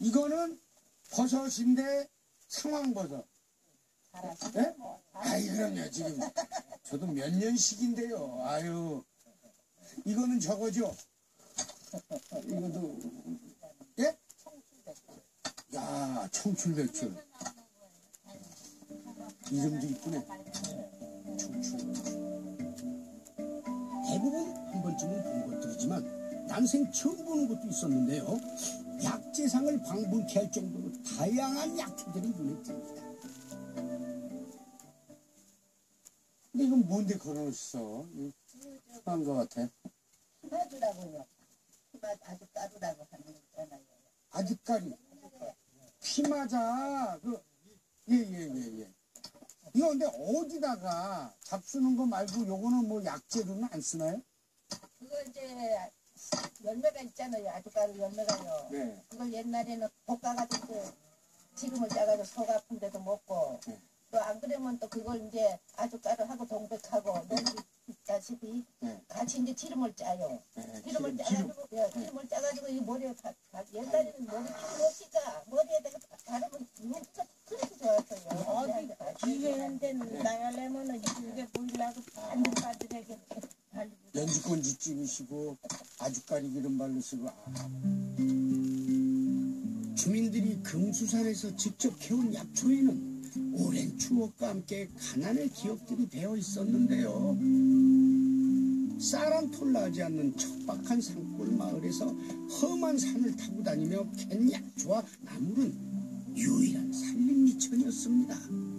이거는 버섯인데 상황 버섯. 예? 아이, 그럼요, 지금. 저도 몇 년씩인데요. 아유. 이거는 저거죠? 이것도, 예? 야, 청출배출. 이름도 이쁘네. 청출. 대부분 한 번쯤은 본 것들이지만 난생 처음 보는 것도 있었는데요. 약재상을 방불케 할 정도로 다양한 약초들이 눈에 띕니다. 근데 이건 뭔데 걸어놓으셨어? 한것 같아. 해주라고요. 아주 까두라고 하는 거 있잖아요. 아주까리. 피마자. 그, 예, 예, 예, 예. 이거 근데 어디다가 잡수는 거 말고 요거는 뭐 약재로는 안 쓰나요? 그거 이제 열매가 있잖아요. 아주까루 열매가요. 네. 그걸 옛날에는 볶아가지고 지금을 짜가지고 속 아픈데도 먹고 네. 또안 그러면 또 그걸 이제 아주까루하고 동백하고 너무 있다시피 네. 같이 이제 기름을 짜요. 네, 기름을 기름, 짜가지고 예, 기름을 짜가지고 이 머리에 바, 바, 옛날에는 머리 기름 없으니까 머리에다가 바르면 눈썹 그렇게 좋았어요. 어디 기회한 데는 나가려면은 이게 보이려고 반들반들하게 발리고 연주권지 찍으시고 아주까리 기름 바르시고 아. 주민들이 금수산에서 직접 캐온 약초에는 오랜 추억과 함께 가난의 기억들이 배어 있었는데요. 쌀한톨나지 않는 척박한 산골 마을에서 험한 산을 타고 다니며 캔 약초와 나물은 유일한 살림 미천이었습니다.